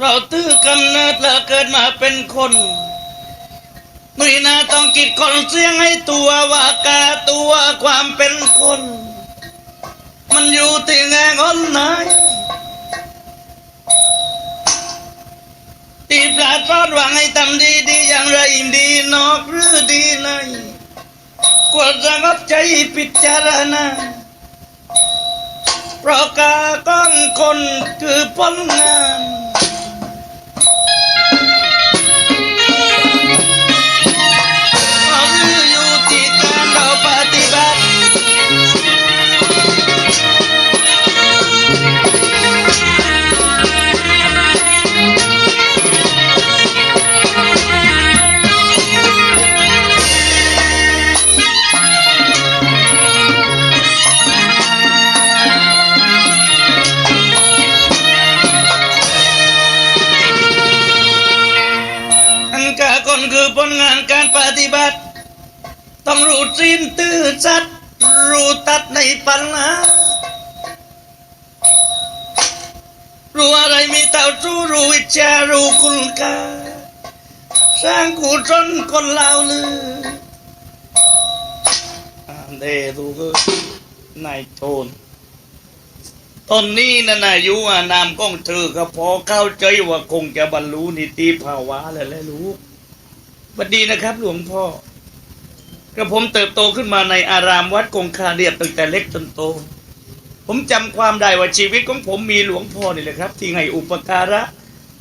เราตื้อกำเนิดแล้วเกิดมาเป็นคนนี่นาต้องกิดคนเสียงให้ตัวว่ากาตัวความเป็นคน มันอยู่ที่แง่งอนไหนตีปลาทอดวังให้ทำดีดีอย่างไรดีนอกหรือดีในกว่าจะงับใจพิจารณาเพราะกาก้องคนคือผลงาน ต้องรู้จีนตื้อจัด รู้ตัดในปัญหารู้อะไรมีเต่ารู้รู้วิชารู้คุณค่าสร้างกูจนคนเล่าลือเดดูก็นายโทนตอนนี้นะนายยุอานามก้องเธอก็พอเข้าใจว่าคงจะบรรลุนิติภาวะแล้วแหละลูกบัดดีนะครับหลวงพ่อ กระผมเติบโตขึ้นมาในอารามวัดกงคาเรียบตั้งแต่เล็กจนโต ผมจำความได้ว่าชีวิตของผมมีหลวงพ่อนี่แหละครับ ที่ให้อุปการะ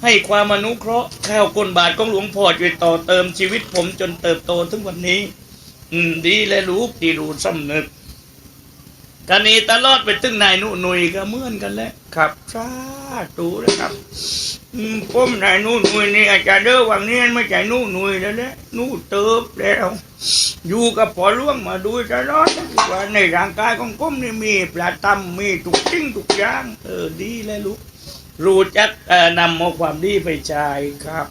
ให้ความอนุเคราะห์ข้าวก้นบาทของหลวงพ่อช่วยต่อเติมชีวิตผมจนเติบโตถึงวันนี้ อืมดีและรู้ที่รู้สำนึก กันนี้ตลอดไปตึงนายหนุหนุยก็เหมือนกันแหล้วครับสาธุนะครับอืมผมนายหนุหนุยนี่อาจารย์เด้อวังนี้ไม่ใช่หนุหนุยแล้วแหละหนุเติบแล้ว อยู่กับพ่อหล่วงมาดูตลอดว่าในร่างกายของผมนี่มีปลาตำมีทุกสิ่งทุกอย่างเออดีเลยลูกรู้จักเอ่อนำเอาความดีไปใช้ครับ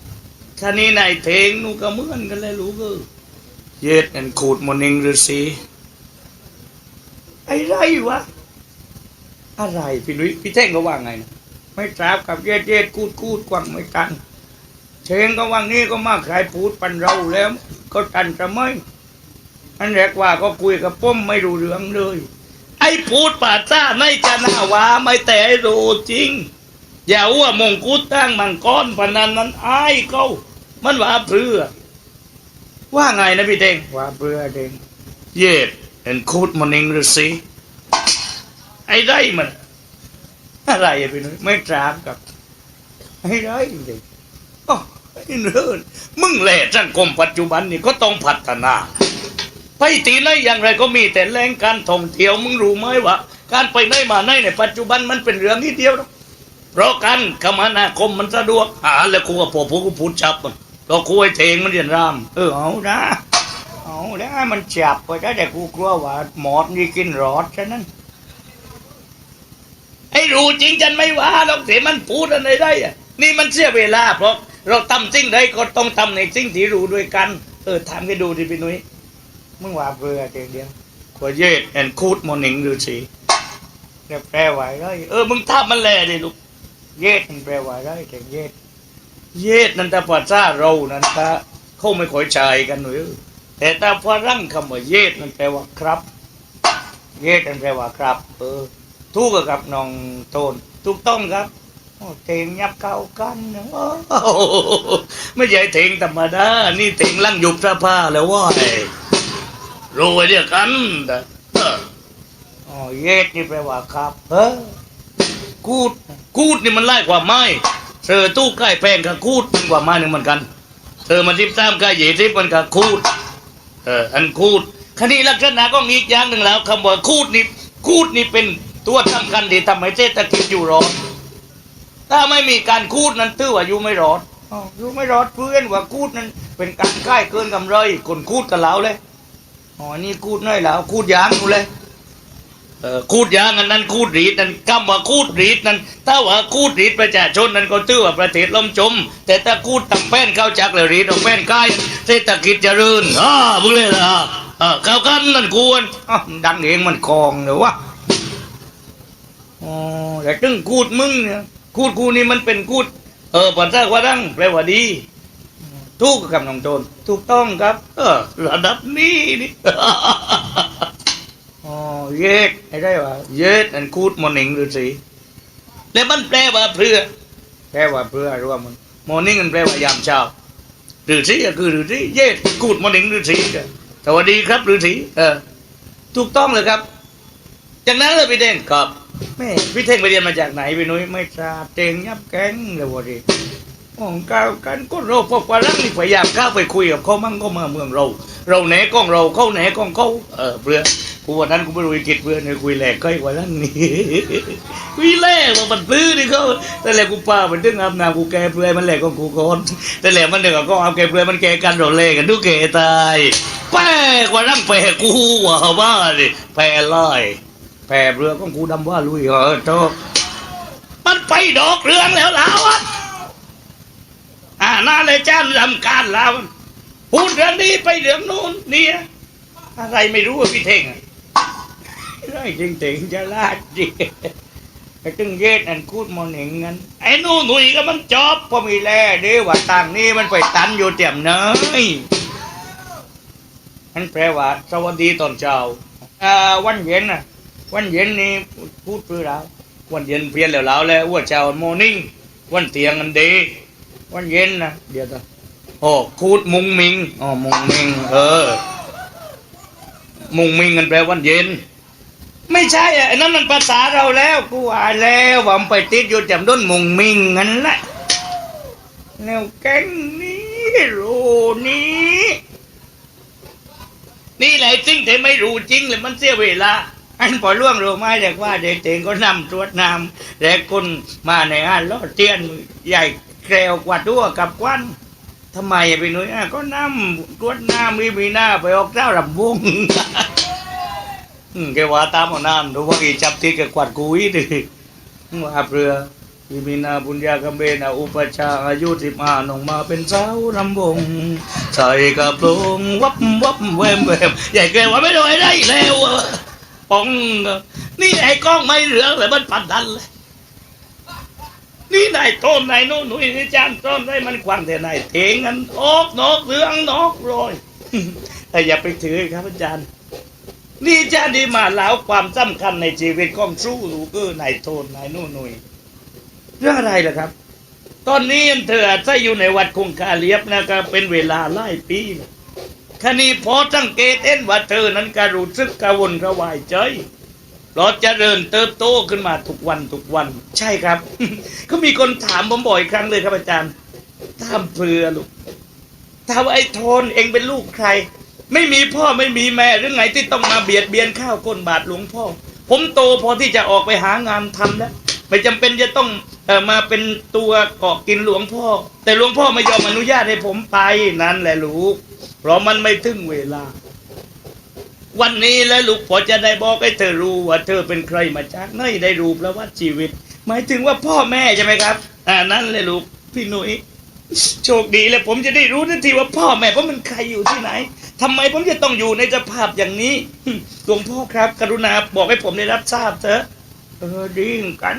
คันนี้นายเทงหนูก็เหมือนกันเลยลูกเออเย็ดอันขูดมอนิงฤาษี ไอ้ไรวะ อะไรพี่นุ้ยพี่เท่งก็ว่าไงนะไม่ทราบกับเย็ดเย็ดกูดกูดกวังไม่ตันเชงก็ว่างนี้ก็มาใครพูดปันเราแล้ว ก็ตันจะไม่อันแรกว่าก็คุยกับป้มไม่รู้เรื่องเลย ไอ้พูดป่าจ้าไม่จะหน้าว่าไม่แต่ให้รู้จริง อย่าว่ามงกุฎตั้งมังกรพนันนั้นอายเขามันว่าเพื่อว่าไงนะพี่เท่งว่าเพื่อเด้งเย็ด and quote morning ฤาษีไอ้ได้มัน อะไรอะพี่นุ้ยไม่ทราบกับไอ้ได้เด็กอ๋อไอ้เนินมึงแหล่สังคมปัจจุบันนี่ก็ต้องพัฒนาไปตีไหนอย่างไรก็มีแต่แรงการท่องเที่ยวมึงรู้ไหมว่า การไปไหนมาไหนในปัจจุบันมันเป็นเรื่องนิดเดียวนะเพราะการคมนาคมมันสะดวกหาแล้วกูกับพวกพวกกูพูดชับมันก็คุยเทงมันเรียนรามเออเอานะ เอาแล้วให้มันจับไปได้แต่กูกลัวว่าหมอดนี่กินรอดฉะนั้นไอ้รู้จริงฉันไม่ว่าหรอกเสียมันพูดอะไรได้อะนี่มันเสียเวลา เพราะเราทำสิ่งใดก็ต้องทำในสิ่งที่รู้ด้วยกัน เออทำให้ดูดิพี่นุ้ยมึงว่าเบื่อเดียวเดียวขวเย็ดแอนคูดมอนิงดูสิเดี๋ยวแปลว่าอะไรเออมึงทำมันแลดิลูกเย็ดมันแปลว่าอะไรแต่เย็ดเย็ดนั่นแต่ภาษาเรานั่นถ้าเขาไม่ค่อยใช้กันหน่อยเออ แต่ถ้าฝรั่งคำว่าเยดมันแปลว่าครับ เยดมันแปลว่าครับ เออถูกกับน้องโตนถูกต้องครับเถงยับเข้ากันนะโอ้ไม่ใช่เถงธรรมดา นี่เถงลั่งยุบเสผ้าแล้วว่าไอ้รู้ไว้เดียวกันแต่เอออ๋อเยดนี่แปลว่าครับ เออกูด กูดนี่มันไล่กว่าไม้เธอตู้ใกล้แพงกับกูดมันกว่าไม้หนึ่งเหมือนกันเธอมันทิพตามกายเหยีทิพมันกับคูด เอออันคูดคดีลักษณะก็มีอีกอย่างหนึ่งแล้วคำว่าคูดนี่คูดนี่เป็นตัวสำคัญที่ทำให้เศรษฐกิจอยู่รอดถ้าไม่มีการคูดนั้นตื้อว่าอยู่ไม่รอดออยู่ไม่รอดเพื่อนว่าคูดนั้น เป็นการใกล้เกินกำไรคนคูดกับเราเลยอ๋อนี่คูดน้อยแล้วคูดยางกูเลย คูดยางนั้นคูดรีดนั้นคำว่าคูดรีดนั้นถ้าว่าคูดรีดประชาชนนั้นก็ตื้อว่าประเทศล่มจม แต่ถ้าคูดตังแป้นเข้าจากเลยรีดเอาแป้นใกล้เศรษฐกิจเจริญอ่ามึงเลยล่ะเข้ากันนั่นควรดังเองมันคลองเนอะวะอ๋อแต่ตึ้งคูดมึงเนี่ยคูดกูนี่มันเป็นคูด เออปัญหาว่าดังแปลว่าดีถูกกับน้องโจนถูกต้องครับ เออระดับนี้นี่ อ๋อเย็ดไอ้ได้ว่าเย็ดอันคูดมอนิงหรือสีแล้วมันแปลว่าเพื่อแปลว่าเพื่อหรือว่ามันมอนิงมันแปลว่ายามเช้าหรือสีก็คือหรือสีเย็ดคูดมอนิงหรือสีก็สวัสดีครับหรือสีเออถูกต้องเลยครับ จากนั้นเลยพี่เด้งครับแม่พี่เท่งไปเรียนมาจากไหนพี่นุ้ยไม่ทราบเจงยับแก๊งเลยวันนี้ของก้าวกันก็เราพบว่าลังนี่พยายามเข้าไปคุยกับเขามั่งก็มาเมืองเรา เราแหนกล้องเราเขาแหนกล้องเขาเออเพื่อกู กูวันนั้นกูไม่รู้กฤษเพื่อนเลยคุยแหลกก้อยกว่าลังนี่คุยแหลกว่ามันปลื้อนี่เขาแต่แหลกกูป้ามันดึงอาบน้ำกูแกเพื่อมันแหลกของกูก่อนแต่แหลกมันเด็กก็เอาแกเพื่อมันแกกันเราเล่กันดูแกตายแป้กว่าลังแปะกูว่าบ้าดิแปะลอยแผ่เรือของกูดำว่าลุยเหรอโตมันไปดอกเรืองแล้วแล้วอะอ่าน่าเลยจ้านทำการล้วพูดเรื่องนี้ไปเรื่องนู้นเนี่ยอะไรไม่รู้พี่เท่งอะ ได้จริงๆจะลาดจีไอ้ตึงเย็ดอันคูดมอนเองงั้นไอ้นู่นหนุ่ยก็มันจอบพอมีแล่เด้ว่าต่างนี้มันไปตันอยู่เต็มเนยมันแปลว่าสวัสดีตอนเช้าอ่าวันเย็นน่ะ วันเย็นนี่พูดเพื่อเราวันเย็นเพียนแล้วแล้วแล้วว่าเช้าโมนิ่งวันเตียงกันดีวันเย็นนะเดี๋ยวต่อโอ้คูดมุงมิงอ๋อมุงมิง เออ มุงมิงกันแปลวันเย็น ไม่ใช่อะไอ้นั่นมันภาษาเราแล้วกูอ่านแล้วว่ามันไปติดอยู่จำด้นมุงมิงงั้นแหละแนวแก๊งนี้โรนี้ นี่แหละสิ่งที่ไม่รู้จริงเลยมันเสียเวลา อันพอล่วงรูไมเด็กว่าเด็กเองก็นำตรวจน้ำแต่คนมาในงานลอเทียนใหญ่แกวกว่าตัวกับควันทำไมอะพี่หนุ่ยอะก็นำตรวจน้ำมีมีหน้าไปออกเจ้ารำวง แกว่าตามเอาน้ำดูว่ากี่จับที่แกกวาดกุยดิว่าเรือวิมินาบุญญากำเบนาอุปชาอายุสิบห้านองมาเป็นสาวรำวงใส่กระโปรงวับวับแวมแวมใหญ่แกว่าไม่ได้ได้แล้วอะปองนี่ไอ้กล้องไม่เหลืองเลยมันปัดดันเลยนี่นายต้นนายโน่นหนุ่ยนี่จานต้นได้มันควันแต่นายเทงกันออกนอกเหลืองนอกโรยแต่อย่าไปถือครับอาจารย์ นี่อาจารย์ดีมาแล้วความสำคัญในชีวิตของสู้ลูกเออนายโทนนายโน่นนุ่ยเรื่องอะไรล่ะครับ ตอนนี้เธออาศัยอยู่ในวัดคงคาเลียบนะครับเป็นเวลาหลายปีคณีพอสังเกตเห็นว่าเธอนั้นการรู้สึกกระวนกระวายใจเราจะเริญเติบโตขึ้นมาทุกวันทุกวัน ใช่ครับก็มีคนถามผมบ่อยครั้งเลยครับอาจารย์ถามเพื่อลูกถามว่าไอ้โทนเองเป็นลูกใคร ไม่มีพ่อไม่มีแม่หรือไงที่ต้องมาเบียดเบียนข้าวก้นบาทหลวงพ่อ ผมโตพอที่จะออกไปหางานทำแล้วไม่จำเป็นจะต้องอมาเป็นตัวเกาะกินหลวงพ่อ แต่หลวงพ่อไม่ยอมอนุญาตให้ผมไปนั่นแหละลูก เพราะมันไม่ถึงเวลา วันนี้แล้วลูกพอจะได้บอกให้เธอรู้ว่าเธอเป็นใครมาจากไหนได้รู้ประวัติชีวิต หมายถึงว่าพ่อแม่ใช่ไหมครับ อ่านั่นเลยลูกพี่หนุ่ยโชคดีแล้วผมจะได้รู้ทันทีว่าพ่อแม่ผมเป็นใครอยู่ที่ไหน ทำไมผมจะต้องอยู่ในสภาพอย่างนี้หลวงพ่อครับ กรุณาบอกให้ผมได้รับทราบเถอะเออดีเหมือนกัน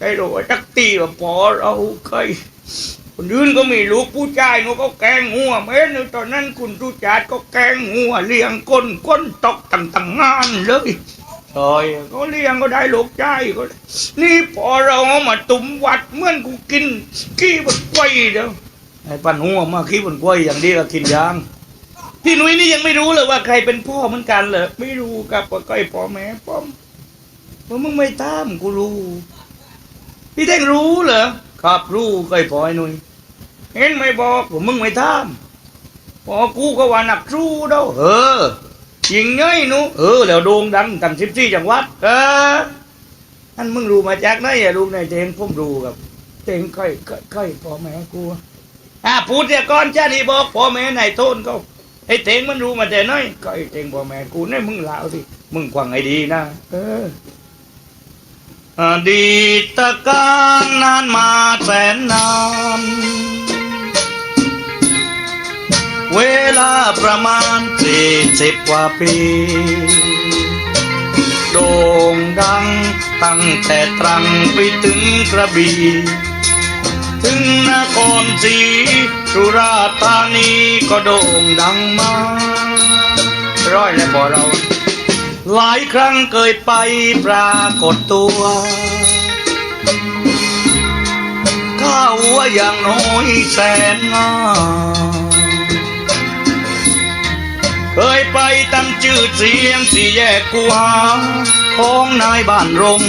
ได้รู้ว่าจักตีว่าพอเราเคยคนอื่นก็มีลูกผู้ชายเขาก็แกงหัวแม้ในตอนนั้นคุณทุจาดก็แกงหัวเลี้ยงก้นก้นตกต่างต่างงานเลยใช่ก็เลี้ยงก็ได้ลูกชายก็นี่พอเราเอามาตุ่มวัดเมื่อนกูกินขี้บนกล้วยเดียวไอ้ปันหัวมาขี้บนกล้วยอย่างดีก็กินยาง พี่นุ่ยนี่ยังไม่รู้เลยว่าใครเป็นพ่อเหมือนกันเหรอไม่รู้ครับว่าใครพ่อแม่ป้อมว่ามึงไม่ตามกูรู้ พี่เท่งรู้เหรอครับรู้เคยพ่อไอ้หนุ่ยเห็นไม่บอกว่ามึงไม่ตามพอกูก็ว่าหนักรู้เด้อเออยิงเงยหนูเออแล้วโด่งดังตั้งสิบสี่จังหวัดเอออันมึงรู้มาจากไหนอะลูกในเทงผมรู้ครับเทงค่อยค่อยค่อยพ่อแม่กูอะพูดเดี๋ยวก่อนจ้านี่บอกพ่อแม่ในโทนก็ ไอ้เทงมันรู้มาแต่น้อยก็ไอ้เทงพ่อแม่กูนี่มึงลาวสิมึงควังไอ้ดีนะ เอออดีตการนานมาแสนนานเวลาประมาณสี่สิบกว่าปี โด่งดังตั้งแต่ตรังไปถึงกระบี่ ถึงนครศรีสุราษฎร์ธานีก็โด่งดังมา ร้อยแล้วบ่เรา หลายครั้งเคยไปปรากฏตัวข้าหัวอย่างน้อยแสนงามเคยไปตั้งชื่อเสียงสี่แยกกูหาของนายบ้านรง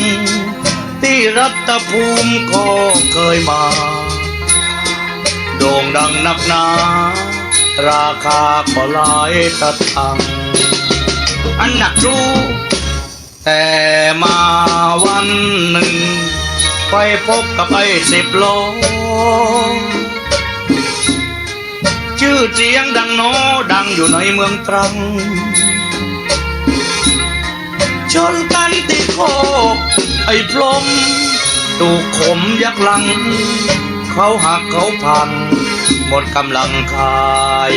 ที่รัตภูมิก็เคยมา ด่งดังนักหนา ราคาก็หลายตะทัง อันหนักรู้ แต่มาวันหนึ่ง ไปพบกับไอ้สิบโล ชื่อเสียงดังโนดังอยู่ในเมืองตรังชนกันติดโคกไอ้พรมถูกขมยักหลัง เขาหักเขาพัง หมดกำลังคาย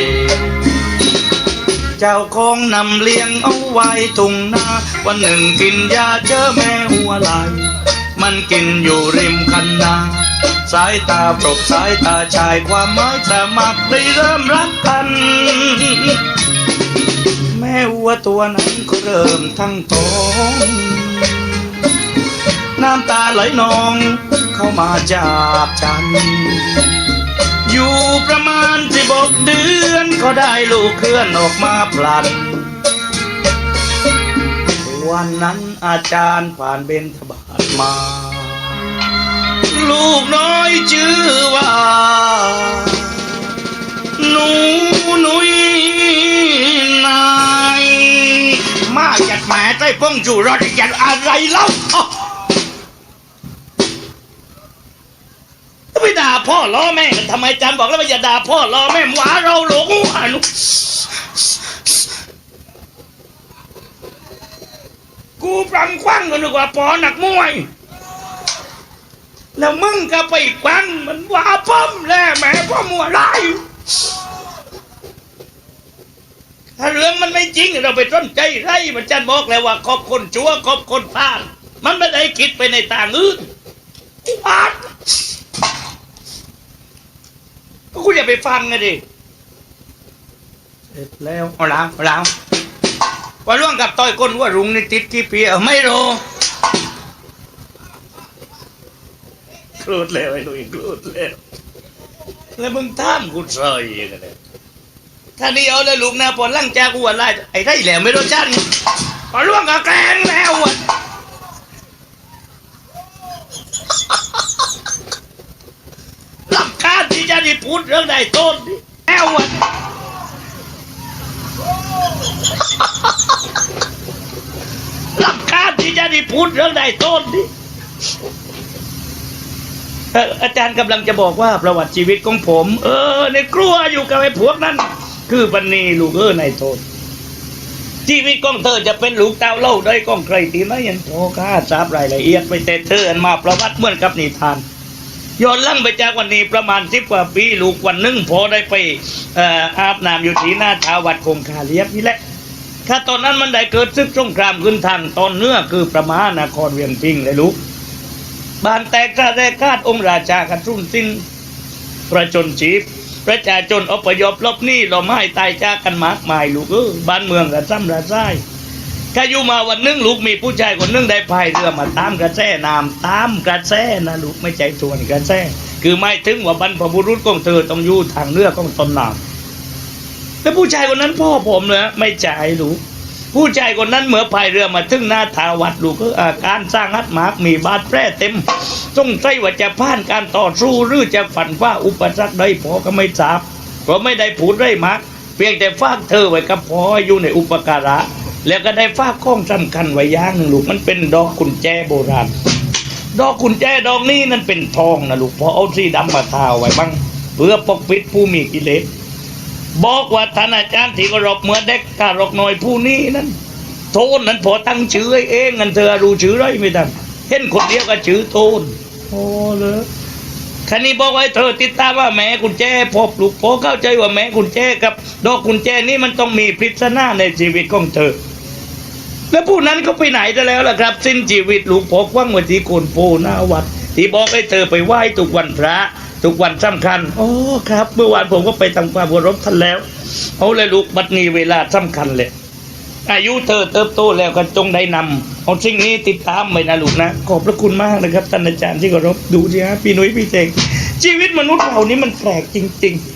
เจ้าของนำเลี้ยงเอาไว้ตุงนา วันหนึ่งกินยาเจอแม่หัวไหลมันกินอยู่ริมคันนา สายตาปรบสายตาชายความหมายสมัครได้เริ่มรักกัน แม่วัวตัวนั้นก็เริ่มทั้งท้อง น้ำตาไหลนอง เข้ามาจากฉัน อยู่ประมาณสิบกเดือนก็ได้ลูกเคลื่อนออกมาพลัน วันนั้นอาจารย์ผ่านเบญทบาทมา ลูกน้อยชื่อว่าหนูหนุยนาย มาจากแหม่ใต้ป้องจูรอดยันอะไรเล่า พ่อล้อแม่กันทำไมจันบอกแล้วว่าอย่าด่าพ่อล้อแม่หวาเราหลงอะนุกูปรำควังกันดีกว่าปอหนักมวย แล้วมึงก็ไปควังมันว่าพ่อมแล่แม่พ่อมัวไรถ้าเรื่องมันไม่จริงเราไปต้นใจไรมันจันบอกแล้วว่าขอบคนชั่วขอบคนพลาดมันไม่ได้คิดไปในต่างอื่นอุบาท ก็คุณอย่าไปฟังนะดิเสร็จแล้วเอาแล้วเอาแล้วว่าร่วงกับต้อยก้นว่ารุงนี่ติดกี่ปีเออไม่รู้ครูดแล้วไอ้หนุ่ยครูดแล้วแล้วมึงท่ามกูเฉยกันเลยถ้านี่เอาเลยลูกนะพอลั่งจากกูว่าไล่ไอ้ได้แล้วไม่รู้จันพอล่วงกับแกล้งแล้วอะลำคาญที่ จะได้พูดเรื่องใดต้นนี่แล้วอะลำคาญที่จะได้พูดเรื่องใดต้นนี่เอออาจารย์กำลังจะบอกว่าประวัติชีวิตของผม เออ ในครัวอยู่กับไอ้พวกนั้น คือปันนีลูกเออในโทษชีวิตของเธอจะเป็นลูกเต้าเล่าได้ก้องใครตีไหมยันโทข้าทราบรายละเอียดไปแต่เธออันมาประวัติเหมือนกับนิทาน ย้อนลังไปจากวันนี้ประมาณสิบกว่าปีลูกวันหนึงพอได้ไปอาบน้ำอยู่ที่หน้าชาวัดคงคาเลียบนี่แหละถ้าตอนนั้นมันได้เกิดซึกสงครามขึ้นทางตอนเนื้อคือประมาณนครเวียงพิงเลยลูกบ้านแตกกระแรกคาดองค์ราชากระทุ่นสิ้นประชนชีพประชาชนอพยพลบหนี้หลมให้ตายจากกันมากมายลูกเออบ้านเมืองกระซ้ำระซ้าย ข้าอยู่มาวันหนึงลูกมีผู้ชายคนหนึงได้พายเรือมาตามกระแสน้ำตามกระแสนะลูกไม่ใจส่วนกระแสคือไม่ถึงว่าบรรพบุรุษของเธอต้องอยู่ทางเรือของตนน้ำแล้วผู้ชายคนนั้นพ่อผมเนะไม่ใจลูกผู้ชายคนนั้นเมื่อพายเรือมาถึงหน้าทาวัดลูกก็อาการสร้างฮัดหมากมีบาดแผลเต็มสงสัยว่าจะผ่านการต่อสู้หรือจะฝันว่าอุปสรรคใดพอก็ไม่ทราบเพราะไม่ได้พูดได้มากเพียงแต่ฝากเธอไว้กับพออยู่ในอุปการะ แล้วก็ได้ฝากข้องสำคัญไว้อย่างหนึ่งลูกมันเป็นดอกกุญแจโบราณ ดอกกุญแจดอกนี้นั่นเป็นทองนะลูกพอเอาสีดำมาทาไว้บ้างเพื่อปกปิดผู้มีกิเลสบอกว่าท่านอาจารย์ที่กรบเมื่อเด็กกรกหน่อยผู้นี้นั้นโทนนั้นพอตั้งชื่อเองงันเธอรู้ชื่อไรไม่ได้เห็นคนเดียวก็ชื่อโทนโอ้เลยคันนี้บอกไว้เธอติดตามว่าแม่กุญแจพบลูกพอเข้าใจว่าแม่กุญแจกับ ดอกกุญแจนี่มันต้องมีปริศนาในชีวิตของเธอ แล้วผู้นั้นก็ไปไหนได้แล้วล่ะครับ สิ้นชีวิตลูกพกว่างวันที่โคนโพหน้าวัด ที่บอกให้เธอไปไหว้ทุกวันพระ ทุกวันสำคัญโอ้ครับ เมื่อวานผมก็ไปทำความเคารพท่านแล้วเอาเลยลูกบัดนี้เวลาสำคัญเลยอายุเธอเติบโตแล้วก็จงได้นำเอาสิ่งนี้ติดตามไว้นะลูกนะ ขอบพระคุณมากนะครับท่านอาจารย์ที่เคารพดูสิฮะพี่นุ้ยพี่เจงชีวิตมนุษย์เรานี่มันแปลกจริง ๆ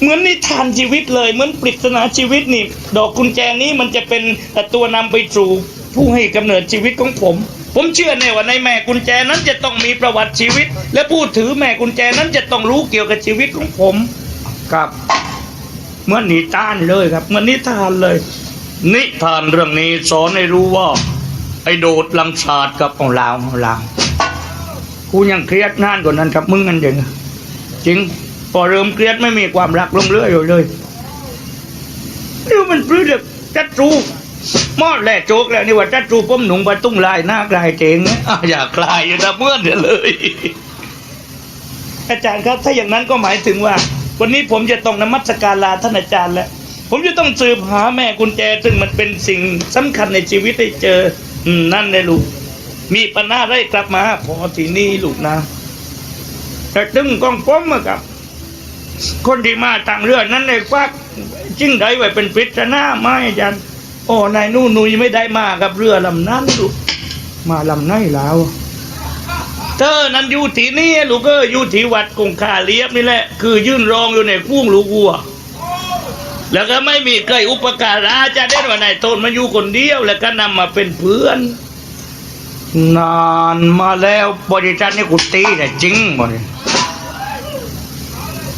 เหมือนนิทานชีวิตเลยเหมือนปริศนาชีวิตนี่ ดอกกุญแจนี้มันจะเป็นตัวนำไปสู่ผู้ให้กำเนิดชีวิตของผม ผมเชื่อแน่ว่าในแม่กุญแจนั้นจะต้องมีประวัติชีวิต และผู้ถือแม่กุญแจนั้นจะต้องรู้เกี่ยวกับชีวิตของผมครับเหมื่อนนิทานเลยครับเหมื่อนนิทานเลย นิทานเรื่องนี้สอนให้รู้ว่า ไอ้โดดลังศาสตร์กับของลาวของลาวกูยังเครียดนานกว่านั้นครับมึงกันเองจริง พอเริ่มเครียดไม่มีความรักลงเรื่อยอยู่เลยนี่มันปลื้มจัดจูมอดแหล่โจกแล้วนี่ว่าจัดจูป้มหนุ่งปะตุ้งลายหน้ากลายเก่งอะอยากคลายอยู่นะเมื่อนเดียวเลย อาจารย์ครับ ถ้าอย่างนั้นก็หมายถึงว่า วันนี้ผมจะต้องนมัสการลาท่านอาจารย์แล้วผมจะต้องสืบหาแม่กุญแจ ซึ่งมันเป็นสิ่งสำคัญในชีวิตให้เจออืมนั่นเลยลูก มีปัญหาได้กลับมา พอที่นี่ลูกนะแต่ตึงกองป้อมอะครับ คนที่มาต่างเรื่องนั้นเลยควักจิ้งไดไว้เป็นปริศนาไม่อาจารย์โอ้นายนู่นนุยไม่ได้มากับเรือลำนั้นลูมาลำไหนแล้วเธอนั้นอยู่ที่นี่ลูกเอออยู่ที่วัดกงคาเลียบนี่แหละ คือยื่นรองอยู่ในกุ้งลูกวัว แล้วก็ไม่มีใครอุปการะจะได้ว่านายโทนมาอยู่คนเดียว แล้วก็นำมาเป็นเพื่อน นานมาแล้วบริษัทนี่กุตีแต่จริงบ่เนี่ย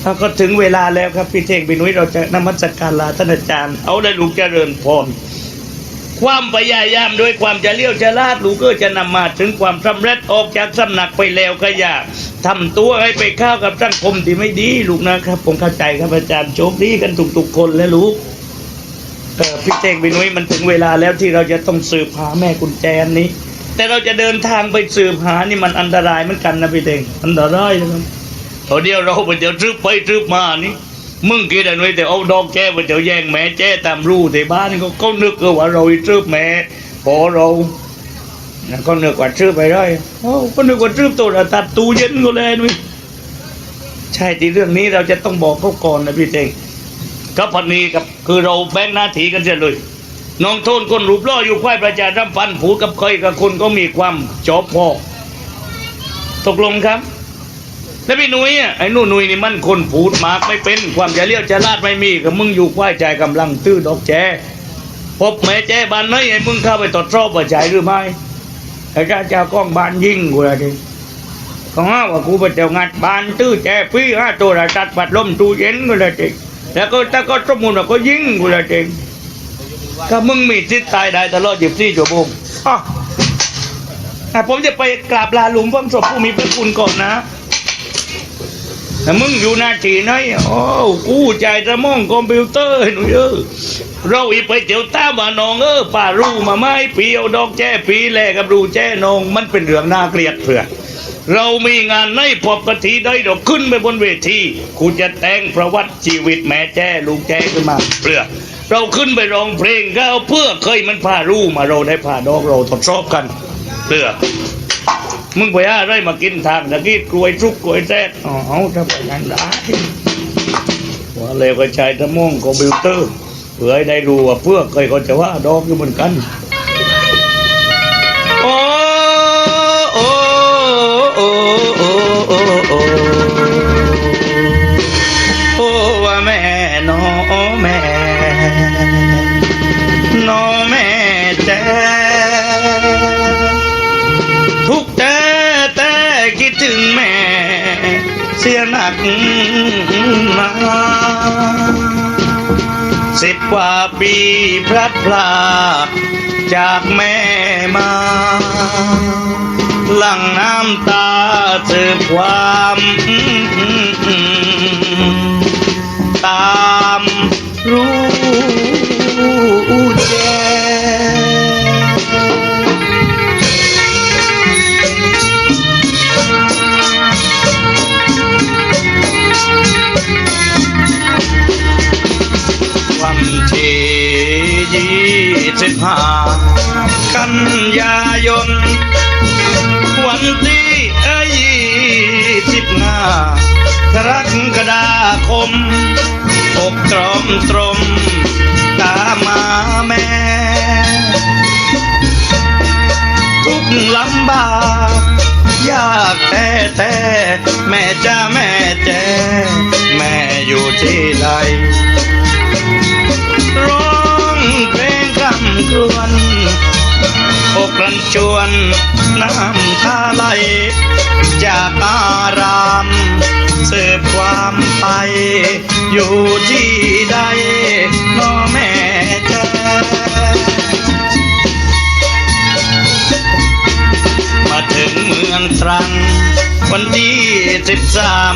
ถ้าก็ถึงเวลาแล้วครับพี่เทงพี่นุ้ยเราจะนมัสการลาท่านอาจารย์ เอาได้ลูกเจริญพรความพยายามด้วยความจะเลี้ยวจะลาดลูกก็จะนำมาถึงความสำเร็จออกจากสำนักไปแล้วก็อย่าทำตัวให้ไปข้าวกับสังคมที่ไม่ดีลูกนะครับ ผมเข้าใจครับอาจารย์โชคดีกันทุกๆคนและลูกเออพี่เจงพี่นุ้ยมันถึงเวลาแล้วที่เราจะต้องสืบหาแม่กุญแจนี้ แต่เราจะเดินทางไปสืบหานี่มันอันตรายเหมือนกันนะพี่เจงอันตรายนะครับ ตอนเดียวเราไปเดี๋ยวสืบไปสืบมานี่มึงคิดอะไรแต่เอาดอกแจ้ไปเดี๋ยวแย่งแม่แจ้ตามรูที่บ้านนี่ก็เขานึกว่าเราซื้อแม่พอเรานะก็นึกว่าซื้อไปได้ก็นึกว่าซื้อตัวตัดตู้เย็นก็เลยนุ้ยใช่ที่เรื่องนี้เราจะต้องบอกเขาก่อนนะพี่เจงกับพันนี้กับคือเราแบ่งหน้าที่กันเสียเลยน้องโทนคนรูปล่ออยู่ควายประจาสัมพันผูกับเคยกับคนก็มีความจอบพอตกลงครับ แล้วพี่นุ่ยอะไอ้นู่นนุ่ยนี่มันคนผูดหมากไม่เป็นความจะเลี้ยวจะลาดไม่มีกับมึงอยู่ควายใจกำลังตื้อดอกแจพบแม่แจบานไหนไอ้มึงเข้าไปตรวจสอบว่าใจหรือไม่ไอ้เจ้าเจ้ากล้องบานยิงกูละทีเขาห้าว่ากูไปเจ้างัดบานตื้อแจพี่ห้าตัวระตัดปัดลมตู้เย็นกูละทีแล้วก็ถ้าก็สมมุติว่าก็ยิงกูละทีถ้ามึงมีสิทธิ์ตายได้ตลอดยี่สิบสี่ชั่วโมงอะอะผมจะไปกราบลาหลุมพระศพผู้มีพระคุณก่อนนะ แต่มึงอยู่หน้าที่ไหนโอ้กู้ใจายสมองคอมพิวเตอร์หนูเออเราอีไปเจียวตามาน้องเออป่ารูมาไหมปีเอาดอกแจ้ปีแลกกับรูแจ้นองมันเป็นเรื่องน่าเกลียดเผื่อเรามีงานในพบกะทีได้ดอกขึ้นไปบนเวทีกูจะแต่งประวัติชีวิตแม่แจ้ลูกแจ้ขึ้นมาเพื่อเราขึ้นไปร้องเพลงก็เอาเพื่อเคยมันพารู้มาเราได้พาดอกเราทดสอบกันเพื่อ มึงไปหาอะไรมากินทางตะกี้กล้วยทุกกล้วยแซ่อ๋อเอาถ้าไปงั้นได้ว่าเลยก็ใช้สมองคอมพิวเตอร์เผื่อให้ได้รู้ว่าเพื่อเคยเขาจะว่าดอกอยู่เหมือนกัน มาสิบกว่าปีพลัดพรากจากแม่มา หลังน้ำตาเสืบความ ตามรู้แจ้ ห้ากันยายน วันที่ยี่สิบห้ากรกฎาคมอกตรอมตรม ตามาแม่ ทุกลำบากยากแต่แต่แม่จ้าแม่แจ้แม่อยู่ที่ใดร ครวญอกรันชวนน้ำตาไหลจากอารามเสืบความไป อยู่ที่ใดน้อแม่แจ้มาถึงเมืองตรัง วันที่สิบสาม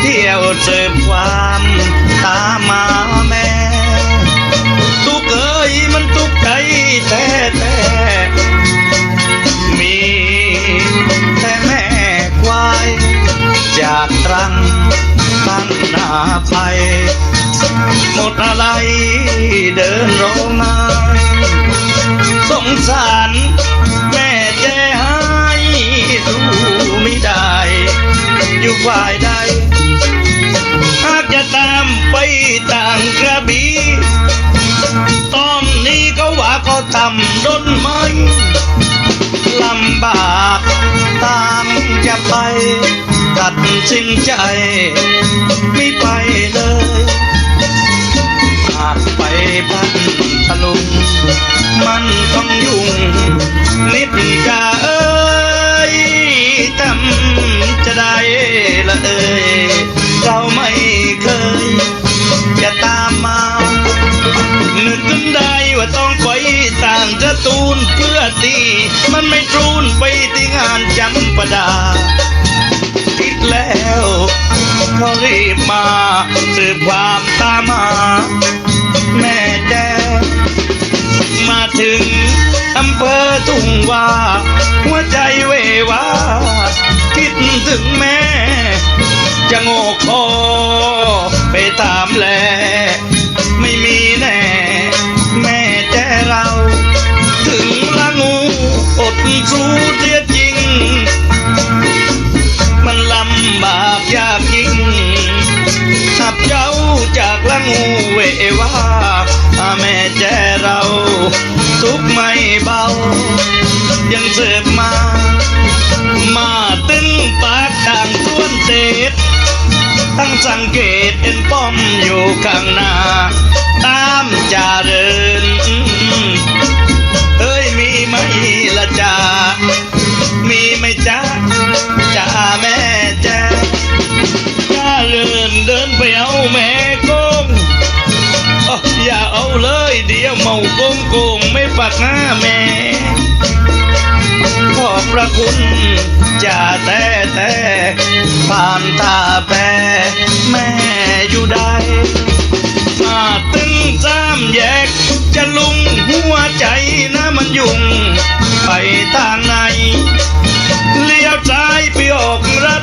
เที่ยวเสิร์ฟความตามมาแม่ หน้าภัยหมดอะไรเดินร้องไห้สงสารแม่แจ้ให้รู้ไม่ได้ อยู่ฝ่ายใดหากจะตามไปต่างกระบี่ตอนนี้ก็ว่าก็ทำด้นไม้ลำบากตามจะไป ตัดสินใจ ไม่ไปเลยหากไปพันทะลุงมันต้องยุ่ง นิดจะเอ้ยทำจะได้ละเอ้ยเราไม่เคย จะตามมา นึกขึ้นได้ว่าต้องไปต่างจะตูนเพื่อตีมันไม่ตรูนไปที่งานจำปดา ก็รีบมาสืบความตามมาแม่แจ้มาถึงอำเภอทุ่งว่าหัวใจเววาคิดถึงแม่ จะโงกคอไปตามแล ไม่มีแน่ แม่แจ้เรา ถึงละงูอดสู้เสียจริงำบากยากยิ่งขับเจ้าจากละงูเวว่าแม่แจเรา ทุกไม่เบา ยังเสิร์ฟมา มาตึงปากด่างต้วนเตดตั้งสังเกตเห็นป้อมอยู่ข้างหน้า ตามจาเดิน เมาโกงโกงไม่ปักหน้าแม่ขอบพระคุณจ่าแต่แต่ผ่านตาแปรแม่อยู่ได้มาตึงจามแยก จะลุงหัวใจนะมันยุ่ง ไปทางไหน เลี้ยวซ้ายไปออกรัฐ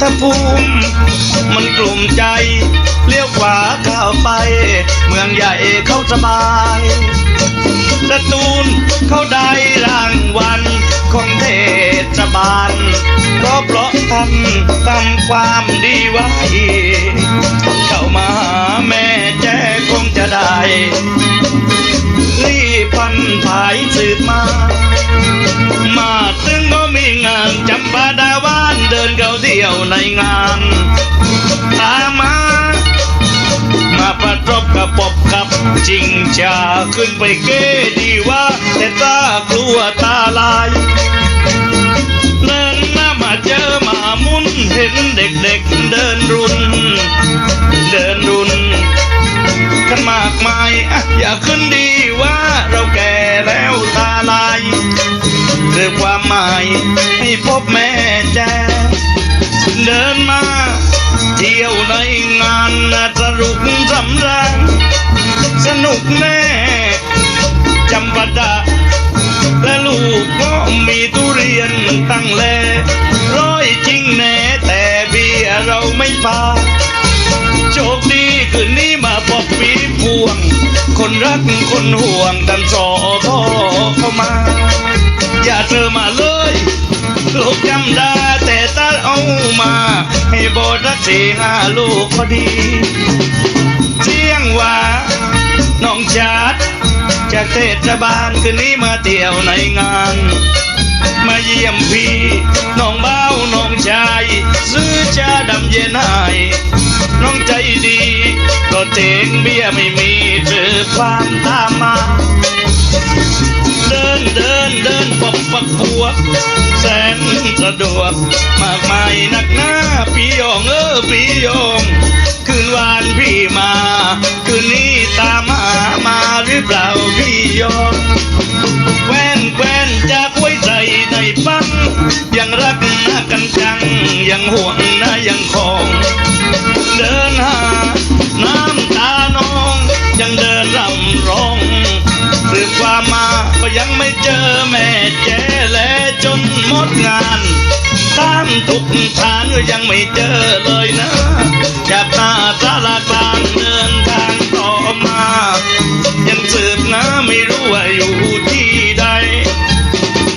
ทภูมิมันกลุ่มใจ เลี้ยวขวาเข้าไป เมืองใหญ่เขาสบายสตูลเขาได้รางวัลของเทศบาลก็เพราะท่านทำความดีไว้เข้ามาหาแม่แจ้คงจะได้รีบพันผายสืบมา มาถึงก็มี งานจำปาดาวานเดินเข้าเที่ยวในงานตามมา มาประรบกับปบกับจริงจาขึ้นไปเก้ดีว่า แต่ตากลัวตาลายเดินหน้ามาเจอหมามุนเห็นเด็กๆเดินรุน เดินรุนกันมากมายอะอย่าขึ้นดีว่าเราแก่แล้วตาลาย เรื่อความหมายให้พบแม่แจ้เดินมาเที่ยวในงานนะสรุปสำราญสนุกแน่จำปาดาและลูกก็มีทุเรียนตั้งแลร้อยจริงแน่แต่เบียเราไม่พาโชคดีคืนนี้มาพบปีพวง คนรักคนห่วงดันสอทอเข้ามา อย่าเธอมาเลยลูกจำได้แต่ตาเอามา ให้บสถ์รักสี่ห้าลูกพอดีเสียงว่าน้องชาดจากเทศบาลคืนนี้มาเที่ยวในงาน มาเยี่ยมพี่น้องเบ้าน้องชาย ซื้อชาดำเย็นให้น้องใจดีก็เทงเบี้ยไม่มีเจอความตามมา วักปัวแสนสะดวกมากมายนักหน้าพี่ยองเออพี่ยองคืนวานพี่มา คืนนี้ตามหามาหรือเปล่าพี่ยองแควนแควนจากไว้ใจในปังยังรักนะกันจังยังห่วงนะยังคอง เดินหาน้า วามมาก็ยังไม่เจอแม่แจ้แลจนหมดงานตามทุกทางก็ยังไม่เจอเลยนะจากหน้าสารกลางเดินทางต่อมา ยังสืบนะไม่รู้ว่าอยู่ที่ใด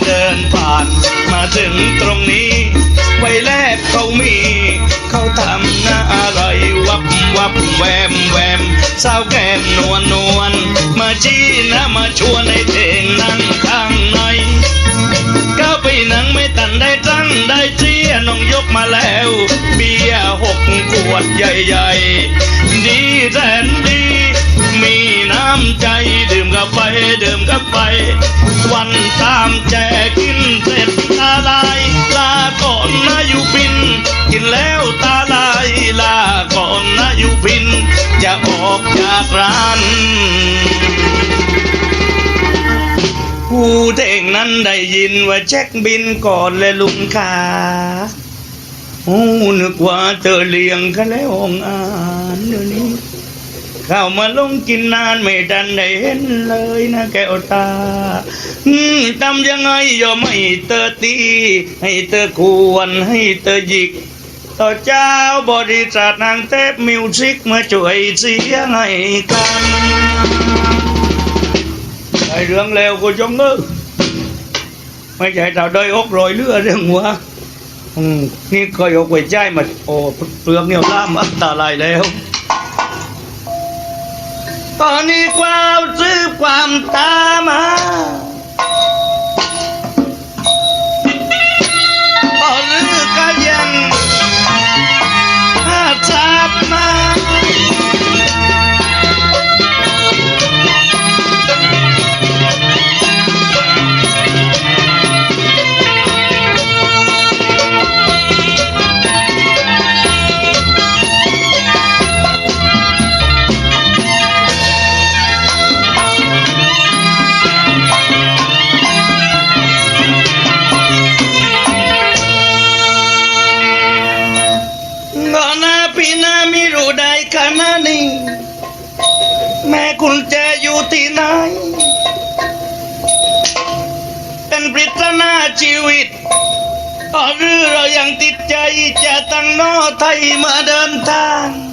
เดินผ่านมาถึงตรงนี้ไว้แรกเขามี เขาทำหน้าอะไรวับวับแวมแวม สาวแก้มนวลนวลมาชี้นะมาชวนให้เทงนั่งข้างในก้าวไปนั่งไม่ตันได้ตั้งได้เจียน้องยกมาแล้ว เบียหกขวดใหญ่ๆ ดีแสนดี มีน้ำใจดื่มกับไปดื่มกับไป วันตามแจกินเสร็จตาลายลาก่อนนะอยู่พิน กินแล้วตาลายลาก่อนนะยู่พิน จะออกจากร้านผู้เท่งนั้นได้ยินว่าเช็คบินก่อนเลยลุงขาโอ้นึกว่าเธอเลี้ยงกันแล้วองอานเดี๋ยวนี้เข้ามาลงกินนานไม่ดันได้เห็นเลยนะแก้วตาทำยังไงย่อมให้เธอตี ให้เธอควรให้เธอหยิก ต่อเจ้าบริษัทนางเทพมิวสิกมาช่วยเสียงให้กันไอเรื่องเลวกูจงเออไม่ใช่เราได้อกรอยเลือดเรื่องหัวอืมนี่เคยอกไว้ใจมาโอ้เปลือกเนี่ยล่ามอัตตาลายแล้ว ตอนนี้ความซื้อความตามมาพอลือก็ยัง ใจจะตั้งนอไทยมาเดินทาง